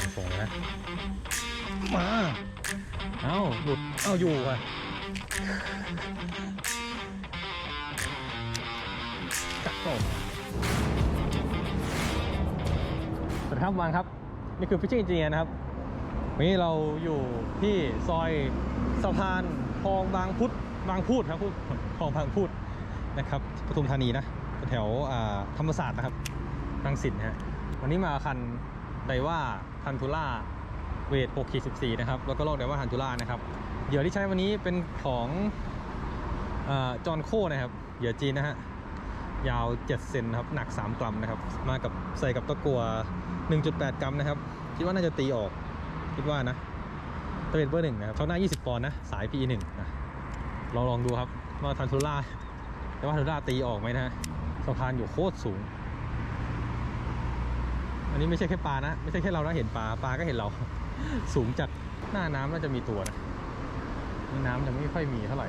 องส่งเลยนะ มา เอ้าหลุด เอ้าอยู่อะจักส่งสวัสดีครับวางครับ นี่คือ Fishing Engineer นะครับ วันนี้เราอยู่ที่ซอยสะพานคลองบางพุทธบางพูดครับพูดคลองบางพูดนะครับปทุมธานีนะแถวอ่าธรรมศาสตร์นะครับรังสิตนะฮะวันนี้มาคัน ไดว่าทันทูล่าเวท6ขีด14 นะครับ แล้วก็โลกไดว่าทันทูล่านะครับ เหยื่อที่ใช้วันนี้เป็นของจอห์นโคนะครับ เหยื่อจีนนะฮะ ยาว 7 เซนนะครับ หนัก 3 กรัมนะครับ มากับใส่กับตะกัว 1.8 กรัมนะครับ คิดว่าน่าจะตีออก คิดว่านะตัวเป็นเบอร์หนึ่งนะครับช่องหน้า 20 ปอนด์นะ สาย PE 1 นะ ลองลองดูครับ ว่าทันทูล่าแต่ว่าทันทูล่าตีออกไหมนะฮะสะพานอยู่โคตรสูง อันนี้ไม่ใช่แค่ปลานะ ไม่ใช่แค่เรานะเห็นปลาปลาก็เห็นเรา สูงจากหน้าน้ำน่าจะมีตัวนะนี่น้ำจะไม่ค่อยมีเท่าไหร่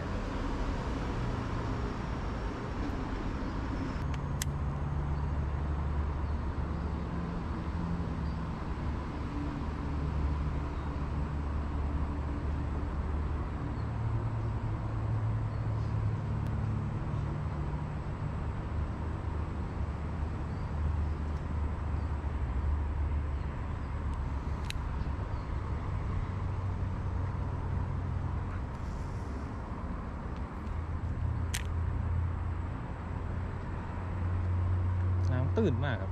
น้ำ ตื้นมากครับ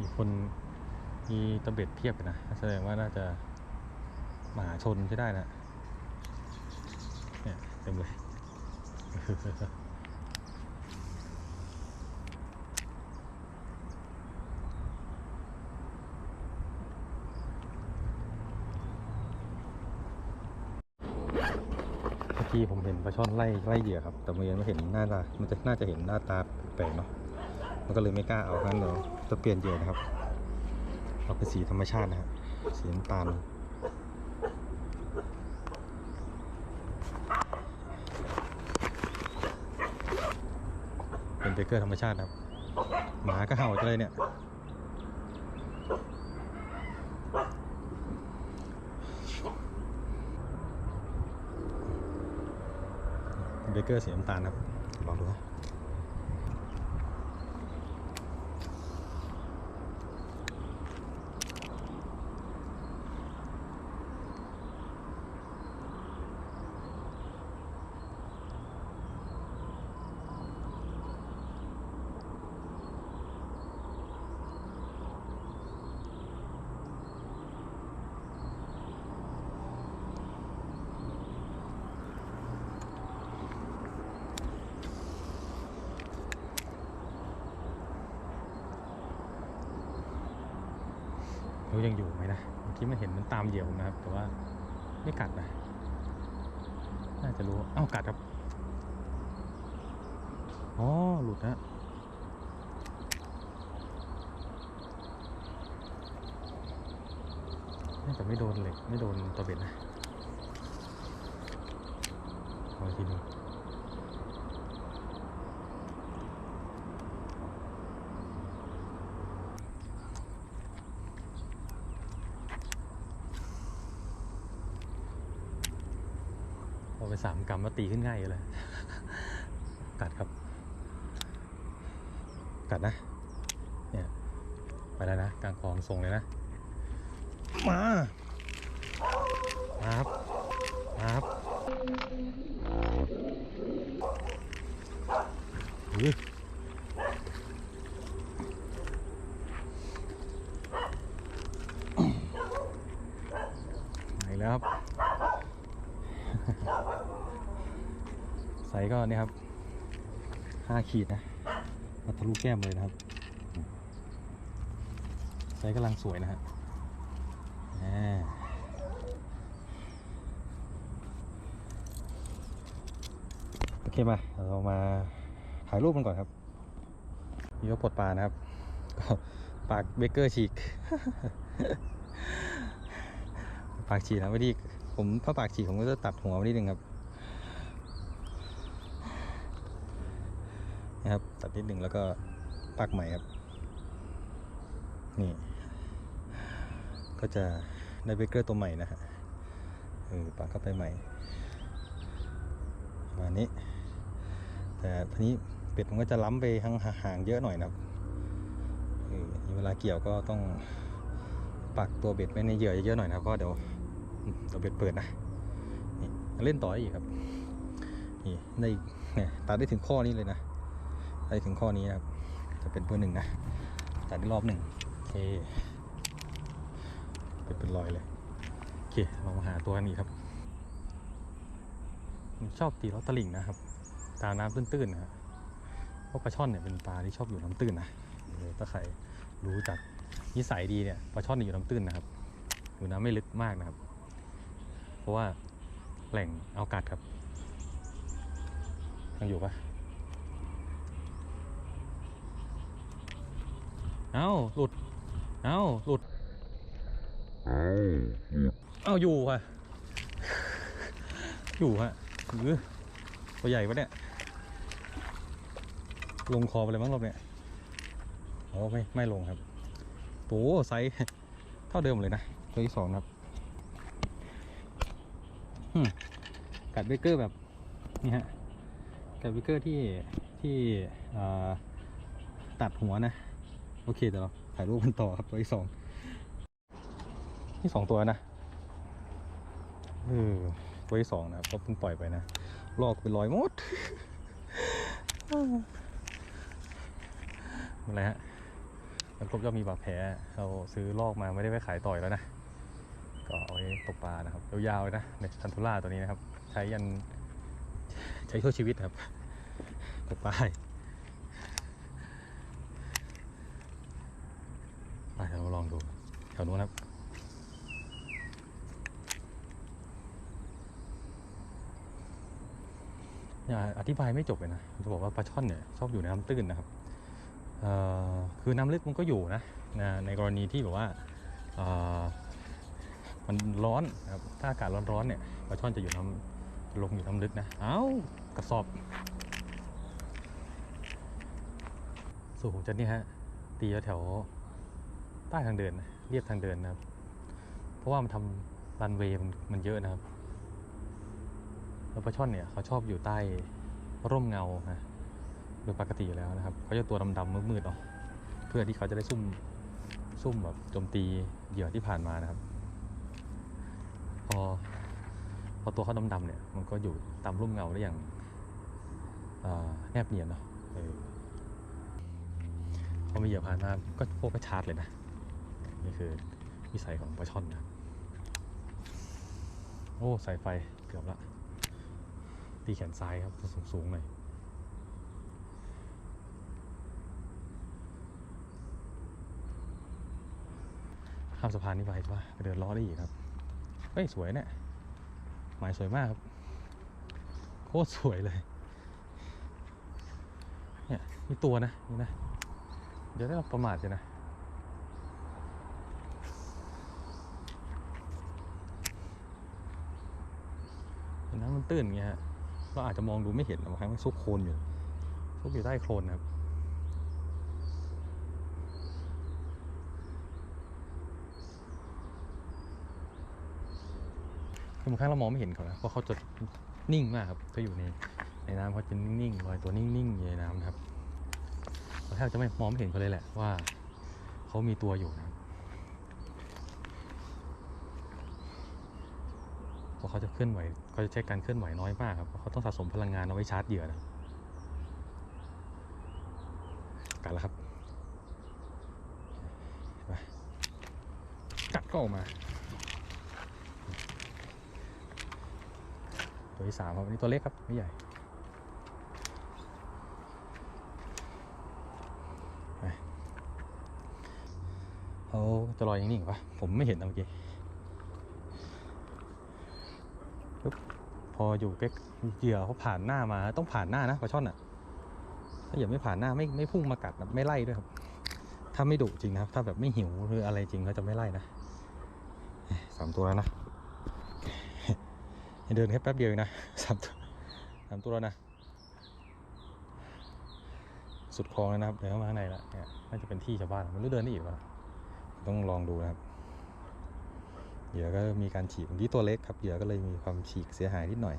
มีคนมีตะเบ็ดเพียบเลยนะ แสดงว่าน่าจะมหาชนใช่ได้นะเนี่ยเต็มเลยเมื่อกี้ผมเห็นปลาช่อนไล่ไล่เหยื่อครับ แต่เมื่อกี้ไม่เห็นหน้าตา มันจะน่าจะเห็นหน้าตาแปลกเนาะ มันก็เลยไม่กล้าเอางั้นเลยจะเปลี่ยนเหยื่อนะครับเอาเป็นสีธรรมชาตินะครับสีน้ำตาลเป็นเบเกอร์ธรรมชาตินะครับ หมาก็เห่าจังเลยเนี่ยเบเกอร์สีน้ำตาลครับลองดูนะ รู้ยังอยู่ไหมนะเมื่อกี้มันเห็นมันตามเหยี่ยวนะครับ แต่ว่าไม่กัดนะน่าจะรู้เอ้ากัดครับอ๋อหลุดนะน่าจะไม่โดนเหล็กไม่โดนตัวเบ็ดนะขออีกทีหนึง ไปสามกรัมก็ตีขึ้นง่ายอยู่เลย กัดครับ กัดนะ เนี่ย ไปแล้วนะ กลางคลองส่งเลยนะ มามาครับมาครับอุ๊ย 5 ขีดนะมาทะลุแก้มเลยนะครับไซส์กำลังสวยนะฮะโอเคมา เรามาถ่ายรูปมันก่อนครับมีว่าปลดปลานะครับ ก็ปากเบเกอร์ฉีก ปากฉีกนะวันนี้ผมถ้าปากฉีกผมก็จะตัดหัวนิดนึงครับ นะครับ ตัดนิดหนึ่งแล้วก็ปักใหม่ครับ นี่ ก็จะได้เบเกอร์ตัวใหม่นะฮะเออปักเข้าไปใหม่ประมาณนี้ แต่ทีนี้เป็ดมันก็จะล้ำไปทางห่างเยอะหน่อยนะครับเออเวลาเกี่ยวก็ต้องปักตัวเบ็ดไว้ในเหยื่อเยอะๆหน่อยนะครับเดี๋ยวเดี๋ยวเบ็ดเปิดนะนี่เล่นต่ออีกครับนี่ในเนี่ยตัดได้ถึงข้อนี้เลยนะ ได้ถึงข้อนี้ครับ จะเป็นเบอร์หนึ่งนะแตัดได้รอบหนึ่งโอเคเป็นเป็นรอยเลยโอเคเรามาหาตัวกันอีกครับผมชอบตีลอตลิ่งนะครับ ตามน้ำตื้นๆนะเพราะปลาช่อนเนี่ยเป็นปลาที่ชอบอยู่น้ำตื้นนะถ้าใครรู้จักนิสัยดีเนี่ยปลาช่อนนี่อยู่น้ำตื้นนะครับ อยู่น้ำไม่ลึกมากนะครับ เพราะว่าแหล่งอากัดครับยังอยู่ปะ เอ้าหลุด เอ้าหลุด เอ้าอยู่ค่ะ อยู่ฮะหรือตัวใหญ่ปะเนี่ย ลงคอไปเลยมั้งรอบเนี้ยโอ้ไม่ไม่ลงครับโอ้ไซส์เท่าเดิมเลยนะตัวที่สองนะครับอืมกัดเบเกอร์แบบนี่ฮะกัดเบเกอร์ที่ที่อ่าตัดหัวนะ โอเคเดี๋ยวเราถ่ายรูปกันต่อครับตัวที่สองนี่สองตัวนะเออตัวที่สองนะครับก็เพิ่งปล่อยไปนะลอกเป็นรอยหมดอะไรฮะมันกบย่อมมีบาดแผลเราซื้อลอกมาไม่ได้ไปขายต่อยแล้วนะก็เอาไว้ตกปลานะครับยาวๆเลยนะเนี่ยทันทุล่าตัวนี้นะครับ ใช้ยันใช้ชั่วชีวิตครับตกปลาให้ ไปเรามาลองดูแถวนู้นครับอย่าอธิบายไม่จบเลยนะจะบอกว่าปลาช่อนเนี่ยชอบอยู่ในน้ำตื้นนะครับเอ่อคือน้ำลึกมันก็อยู่นะนะในกรณีที่แบบว่ามันร้อนนะครับถ้าอากาศร้อนๆเนี่ยปลาช่อนจะอยู่น้ำลงอยู่น้ำลึกนะเอ้ากระสอบสูตรผมจะนี่ฮะตีแถว ใต้ทางเดินเรียบทางเดินนะครับ เพราะว่ามันทำรันเวย์มันเยอะนะครับแล้วปลาช่อนเนี่ยเขาชอบอยู่ใต้ร่มเงานะโดยปกติอยู่แล้วนะครับเขาจะตัวดำๆมืดๆเนาะเพื่อที่เขาจะได้ซุ่มซุ่มแบบโจมตีเหยื่อที่ผ่านมานะครับ พอพอตัวเขาดำๆเนี่ย มันก็อยู่ตามร่มเงาได้อย่างาแนบเนียนเนาะเออพอมีเหยื่อผ่านมาก็พวกก็ชาร์จเลยนะ นี่คือวิสัยของปลาช่อนนะโอ้ สายไฟเกือบละ ตีแขนซ้ายครับ สูงสูงๆหน่อยข้ามสะพานนี้ไปว่าเดินล้อได้อีกครับเฮ้ย สวยเนี่ยหมายสวยมากครับ โคตรสวยเลย เนี่ยนี่ตัวนะ นี่นะ เดี๋ยวได้เราประมาทกันนะ เห็นน้ำมัน ตื้นเงี้ยฮะเราอาจจะมองดูไม่เห็นบางครั้งมันซุกโคลนอยู่ซุกอยู่ใต้โคลนนะครับคือบางครั้งเรามองไม่เห็นเขานะเพราะเขาจะนิ่งมากครับเขาอยู่ในในน้ำเขาจะนิ่งๆลอยตัวนิ่งๆอยู่ในน้ำนะครับเราแทบจะไม่มองไม่เห็นเขาเลยแหละว่าเขามีตัวอยู่นะครับ เพราะเขาจะเคลื่อนไหวเขาจะใช้การเคลื่อนไหวน้อยมากครับเขาต้องสะสมพลังงานเอาไว้ชาร์จเหยื่อนะกัดแล้วครับกัดก็ออกมา ตัวที่สามครับนี่ตัวเล็กครับไม่ใหญ่เขาจะลอยอย่างนี้เหรอผมไม่เห็นเมื่อกี้ ออยู่ใกล้เหยื่อเขาผ่านหน้ามา ต้องผ่านหน้านะปลาช่อนอะ ถ้าเหยื่อไม่ผ่านหน้าไม่ไม่พุ่งมากัดนะไม่ไล่ด้วยครับ ถ้าไม่ดุจริงนะครับ ถ้าแบบไม่หิวหรืออะไรจริงเขาจะไม่ไล่นะสามตัวแล้วนะเดินแค่แป๊บเดียวเองนะสามตัวสามตัวแล้วนะ สุดคลองแล้วนะครับเดินเข้ามาข้างในแล้วเนี่ยน่าจะเป็นที่ชาวบ้านไม่รู้เดินได้อีกเปล่าต้องลองดูนะครับ เหยื่อก็มีการฉีกบางทีตัวเล็กครับเหยื่อก็เลยมีความฉีกเสียหายนิดหน่อย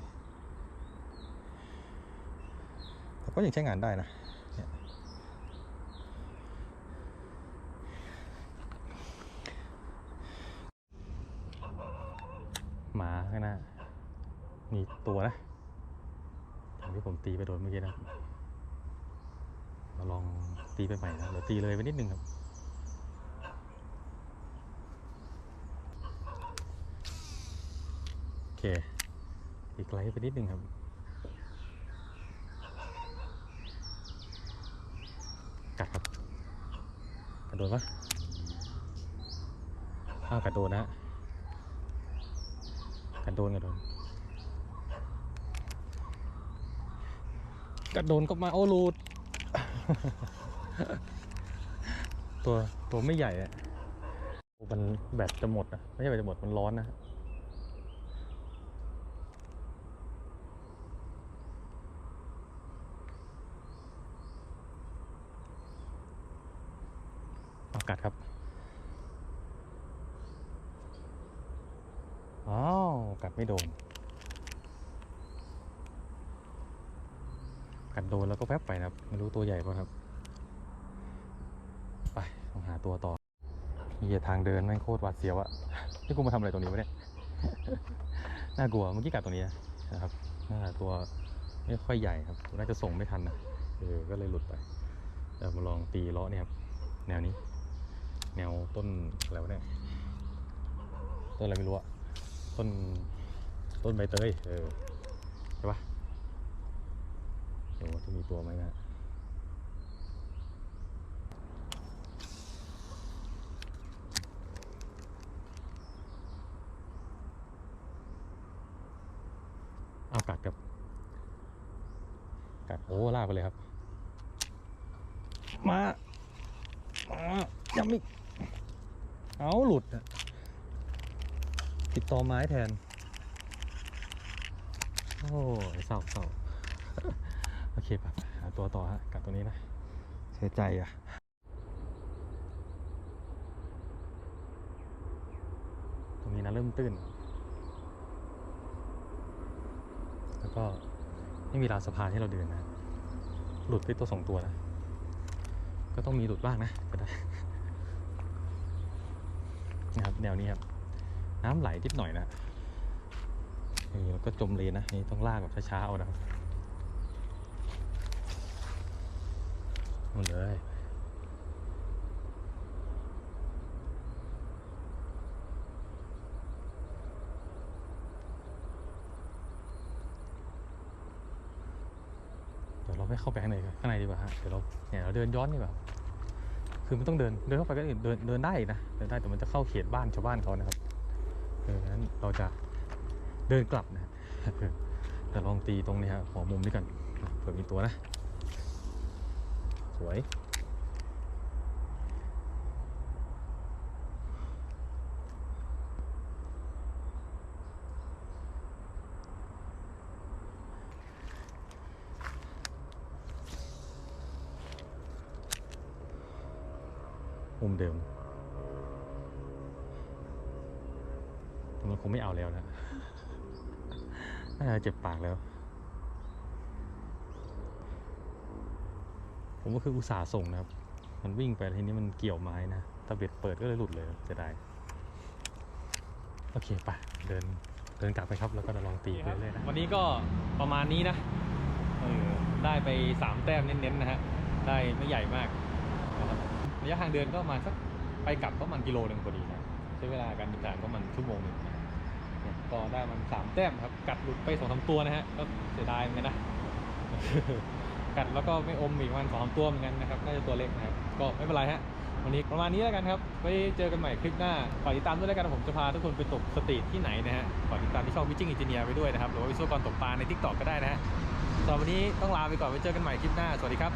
แต่ก็ยังใช้งานได้นะหมาข้างหน้า มีตัวนะอย่างที่ผมตีไปโดนเมื่อกี้นะครับเราลองตีไปใหม่นะเดี๋ยวตีเลยไปนิดนึงครับ โอ เค อีกไกลไปนิดนึงครับ กัดครับกัดโดนปะอ้าวกัดโดนนะกัดโดนกัดโดนกัดโดนก็มาโอ้ลูดตัวตัวไม่ใหญ่อะโอ้มันแบตจะหมดนะไม่ใช่แบตจะหมดมันร้อนนะ เอากัดครับ อ้าว กัดไม่โดน กัดโดนแล้วก็แวบไปนะครับ ไม่รู้ตัวใหญ่ป่ะครับ ไปต้องหาตัวต่อเฮียทางเดินแม่งโคตรหวาดเสียวอะนี่กูมาทำอะไรตรงนี้วะเนี่ย น่ากลัว เมื่อกี้กัดตรงนี้นะครับน่าตัวไม่ค่อยใหญ่ครับ น่าจะส่งไม่ทันนะเออ ก็เลยหลุดไปเดี๋ยวมาลองตีเลาะเนี่ยครับ แนวนี้ แนวต้นอะไรวะเนี่ย ต้นอะไรไม่รู้อะต้น ต้นใบเตยเออใช่ปะเดี๋ยวจะมีตัวไหมนะเอากัดกับกัดโอ้ลากไปเลยครับ มา มายังไม่เอาหลุดอะติดต่อไม้แทน โอ้ยเศร้าเศร้าโอเคปะหาตัวต่อฮะกับตัวนี้นะ เสียใจอะตรงนี้นะเริ่มตื้น แล้วก็ไม่มีราวสะพานให้เราเดินนะ หลุดไปตัวสองตัวนะ ก็ต้องมีหลุดบ้างนะก็ได้นะครับแนวนี้ครับ น้ำไหลนิดหน่อยนะ นี่แล้วก็จมเลนนะ นี่ต้องลากแบบช้าๆเอานะครับหมดเลยเดี๋ยวเราไม่เข้าไปข้างในกันข้างในดีกว่าฮะเดี๋ยวเราเนี่ยเราเดินย้อนดีกว่าคือไม่ต้องเดินเดินเข้าไปก็เดินเดินเดินได้นะเดินได้แต่มันจะเข้าเขตบ้านชาวบ้านเขานะครับเอองั้นเราจะ เดินกลับนะแต่ลองตีตรงนี้ฮะหัวมุมนี้กันเผื่อมีตัวนะ สวยมุมเดิมมันคงไม่เอาแล้วนะ น่าจะเจ็บปากแล้ว ผมก็คืออุตส่าห์ส่งนะครับ มันวิ่งไปแล้วทีนี้มันเกี่ยวไม้นะตะเบ็ดเปิดก็เลยหลุดเลยจะได้ โอเคไปเดินเดินกลับไปครับ แล้วก็จะลองตีไปเรื่อยๆนะวันนี้ก็ประมาณนี้นะเออได้ไปสามแต้มเน้นๆนะฮะ ได้ไม่ใหญ่มากนะครับระยะทางเดินก็ประมาณสักไปกลับก็ประมาณกิโลหนึ่งพอดีนะใช้เวลาการเดินทางก็ประมันชั่วโมงหนึ่งนะเนี่ย ก็ได้มันสามแต้มครับ กัดหลุดไปสองสาตัวนะฮะ ก็เสียดายเหมือนกันนะ กัดแล้วก็ไม่อมอีกประมันสองสาตัวเหมือนกันนะครับ น่าจะตัวเล็กนะครับ ก็ไม่เป็นไรฮะ วันนี้ประมาณนี้แล้วกันครับ ไว้เจอกันใหม่คลิปหน้า ฝากติดตามด้วยแล้วกันผมจะพาทุกคนไปตกสตรีทที่ไหนนะฮะ ฝากติดตามที่ช่องวิจิ้งอินเจเนียร์ไปด้วยนะครับ หรือว่าวิศวกรตกปลาในทิกตอกก็ได้นะฮะสำหรับวันนี้ต้องลาไปก่อน ไว้เจอกันใหม่คลิปหน้า สวัสดีครับ